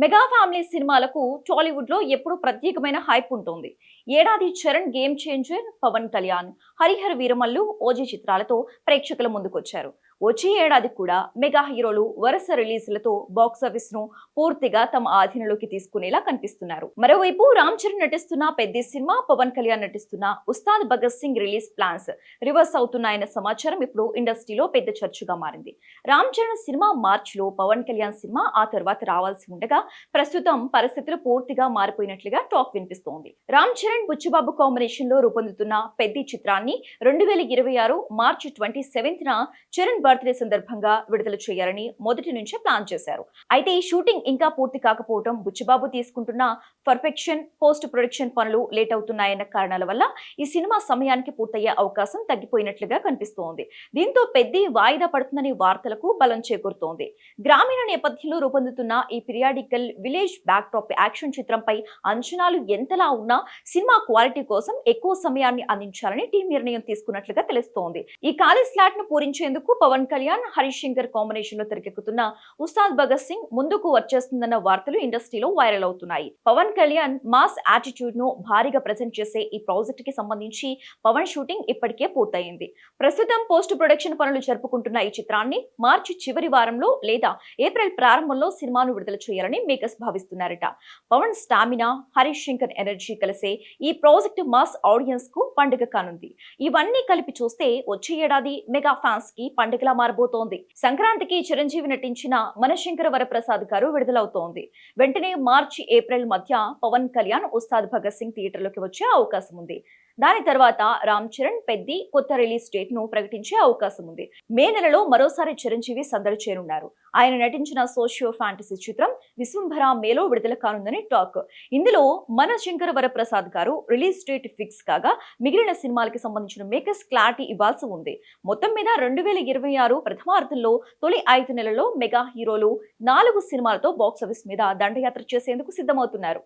Mega family సినిమాలకు టాలీవుడ్లో ప్రత్యేకమైన హైప్ ఉంటుంది. ఏడాది Charan game changer Pawan Kalyan Harihara Veeramallu OG చిత్రాలతో ప్రేక్షకుల ముందుకొచ్చారు. వచ్చే ఏడాది కూడా మెగా హీరోలు వరుస రిలీజ్లతో బాక్సాఫీస్ను పూర్తిగా తమ ఆధీనంలోకి తీసుకునేలా కనిపిస్తున్నారు. మరోవైపు రామ్ చరణ్ నటిస్తున్న పెద్ద సినిమా పవన్ కళ్యాణ్ నటిస్తున్న Ustaad Bhagat Singh release plans reverse అవుతున్నాయన్న సమాచారం ఇప్పుడు ఇండస్ట్రీలో పెద్ద చర్చగా మారింది. రామ్ చరణ్ సినిమా మార్చిలో పవన్ కళ్యాణ్ సినిమా ఆ తర్వాత రావాల్సి ఉండగా ప్రస్తుతం పరిస్థితులు పూర్తిగా మారిపోయినట్లుగా టాక్ వినిపిస్తోంది. రామ్ చరణ్ బుచ్చిబాబు కాంబినేషన్లో రూపొందుతున్న పెద్ద చిత్రాన్ని రెండు వేల ఇరవై ఆరు March twenty seventh Charan birthday సందర్భంగా విడుదల చేయాలని మొదటి నుంచే ప్లాన్ చేశారు. అయితే ఈ షూటింగ్ ఇంకా పూర్తి కాకపోవడం బుచ్చిబాబు తీసుకుంటున్న పర్ఫెక్షన్ పోస్ట్ ప్రొడక్షన్ పనులు లేట్ అవుతున్నాయన్న కారణాల వల్ల ఈ సినిమా సమయానికి పూర్తయ్యే అవకాశం తగ్గిపోయినట్లుగా కనిపిస్తోంది. దీంతో పెద్ద వాయిదా పడుతుందని వార్తలకు బలం చేకూరుతోంది. గ్రామీణ నేపథ్యంలో రూపొందుతున్న ఈ periodical village back backdrop action చిత్రంపై అంచనాలు ఎంతలా ఉన్నా సినిమా క్వాలిటీ కోసం ఎక్కువ సమయాన్ని అందించాలని టీం నిర్ణయం తీసుకున్నట్లుగా తెలుస్తోంది. ఈ ఖాళీ స్లాట్ను పూరించేందుకు పవన్ కళ్యాణ్ హరీష్ శంకర్ కాంబినేషన్లో తెరకెక్కుతున్న ఉస్తాద్ భగత్ సింగ్ ముందుకు వచ్చేస్తుందన్న వార్తలు ఇండస్ట్రీలో వైరల్ అవుతున్నాయి. పవన్ కళ్యాణ్ మాస్ యాటిట్యూడ్ను భారీగా ప్రజెంట్ చేసే ఈ ప్రాజెక్ట్కి సంబంధించి పవన్ షూటింగ్ ఇప్పటికే పూర్తయింది. ప్రస్తుతం పోస్ట్ ప్రొడక్షన్ పనులు జరుపుకుంటున్న ఈ చిత్రాన్ని మార్చి చివరి వారంలో లేదా ఏప్రిల్ ప్రారంభంలో సినిమాను విడుదల చేయాలని మేకర్స్ భావిస్తున్నారట. పవన్ స్టామినా హరీష్ శంకర్ ఎనర్జీ కలిసే ఈ ప్రాజెక్ట్ మాస్ ఆడియన్స్కు పండుగ కానుంది. ఇవన్నీ కలిపి చూస్తే వచ్చే ఏడాది మెగా ఫ్యాన్స్కి పండుగల మారబోతోంది. సంక్రాంతికి చిరంజీవి నటించిన మనశంకర వరప్రసాద్ గారు విడుదలవుతోంది. వెంటనే మార్చి ఏప్రిల్ మధ్య పవన్ కళ్యాణ్ ఉస్తాద్ భగత్ సింగ్ థియేటర్లోకి వచ్చే అవకాశం ఉంది దాని తర్వాత రామ్ చరణ్ పెద్ది కొత్త రిలీజ్ డేట్ను ప్రకటించే అవకాశం ఉంది. మే నెలలో మరోసారి చిరంజీవి సందడి చేరున్నారు ఆయన నటించిన సోషియో ఫ్యాంటసీ చిత్రం విశ్వంభర మేలో విడుదల కానుందని టాక్. ఇందులో మన శంకర వరప్రసాద్ గారు రిలీజ్ డేట్ ఫిక్స్ కాగా మిగిలిన సినిమాలకి సంబంధించిన మేకర్స్ క్లారిటీ ఇవ్వాల్సి ఉంది. మొత్తం మీద రెండు వేల ఇరవై ఆరు ప్రథమార్థంలో తొలి ఐదు నెలల్లో మెగా హీరోలు నాలుగు సినిమాలతో బాక్సాఫీస్ మీద దండయాత్ర చేసేందుకు సిద్ధమవుతున్నారు.